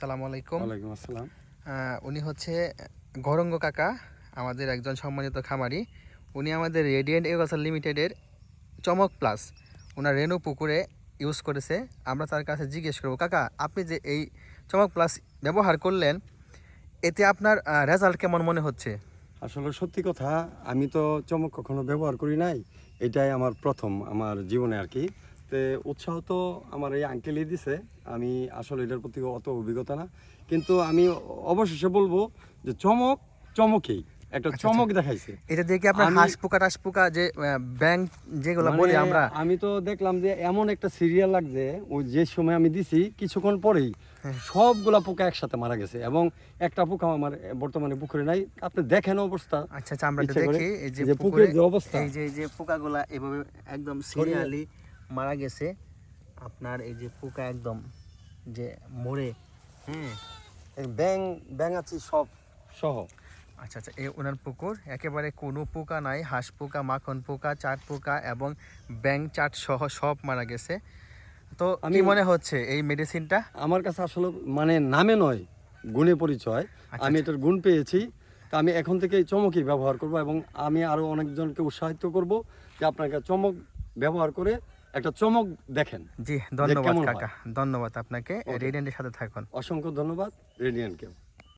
সালাম আলাইকুম। ওয়ালাইকুম আসসালাম। উনি হচ্ছে গৌরঙ্গ কাকা আমাদের একজন সম্মানিত খামারি। উনি আমাদের রেডিয়েন্ট এগ্রিকালচার লিমিটেডের চমক প্লাস ওনার রেনু পুকুরে ইউজ করেছে। আমরা তার কাছে জিজ্ঞেস করব কাকা আপনি যে এই চমক প্লাস ব্যবহার করলেন এতে আপনার রেজাল্ট কেমন মনে হচ্ছে? আসলে সত্যি কথা আমি তো চমক কখনো ব্যবহার করি নাই। এটাই আমার প্রথম আমার জীবনে আর কি। তে উৎসাহ তো আমার এই আঙ্কেলই দিছে। আমি আসলে এটার প্রতি অত অভিজ্ঞতা না। কিন্তু আমি অবশেষে বলব যে চমক চমকেই। একটা আচ্ছা, চমক দেখাইছে। এটা কি আপনার আমি- হাঁস পোকা টাস পোকা যে ব্যাং যেগুলো বলি মানে আমরা? আমি তো দেখলাম যে এমন একটা সিরিয়াল লাগছে ওই যে সময় আমি দিছি কিছুক্ষণ পরেই হ্যাঁ। সবগুলা পোকা একসাথে মারা গেছে। এবং একটা পোকা আমার বর্তমানে পুকুরে নাই। আপনি দেখেন অবস্থা। আচ্ছা আচ্ছা আমরা দেখি। এই যে যে পুকুরে পুকুরের যে অবস্থা। এই যে যে পোকাগুলা এভাবে একদম সিরিয়ালি মারা গেছে আপনার এই যে পোকা একদম যে মরে হ্যাঁ ব্যাং আছে সব সহ। আচ্ছা আচ্ছা এই ওনার পুকুর একেবারে কোনো পোকা নাই হাঁস পোকা মাখন পোকা চাট পোকা এবং ব্যাং চাট সহ সব মারা গেছে। তো আমি মনে হচ্ছে এই মেডিসিনটা আমার কাছে আসলে মানে নামে নয় গুণে পরিচয়। আচ্ছা, আমি আচ্ছা। এটার গুণ পেয়েছি। তা আমি এখন থেকে এই চমকই ব্যবহার করব এবং আমি আরও অনেকজনকে উৎসাহিত করব যে আপনাকে চমক ব্যবহার করে একটা চমক দেখেন। জি ধন্যবাদ কাকা ধন্যবাদ আপনাকে. রেডিয়েন্টের সাথে থাকুন। অসংখ্য ধন্যবাদ রেডিয়ানকেও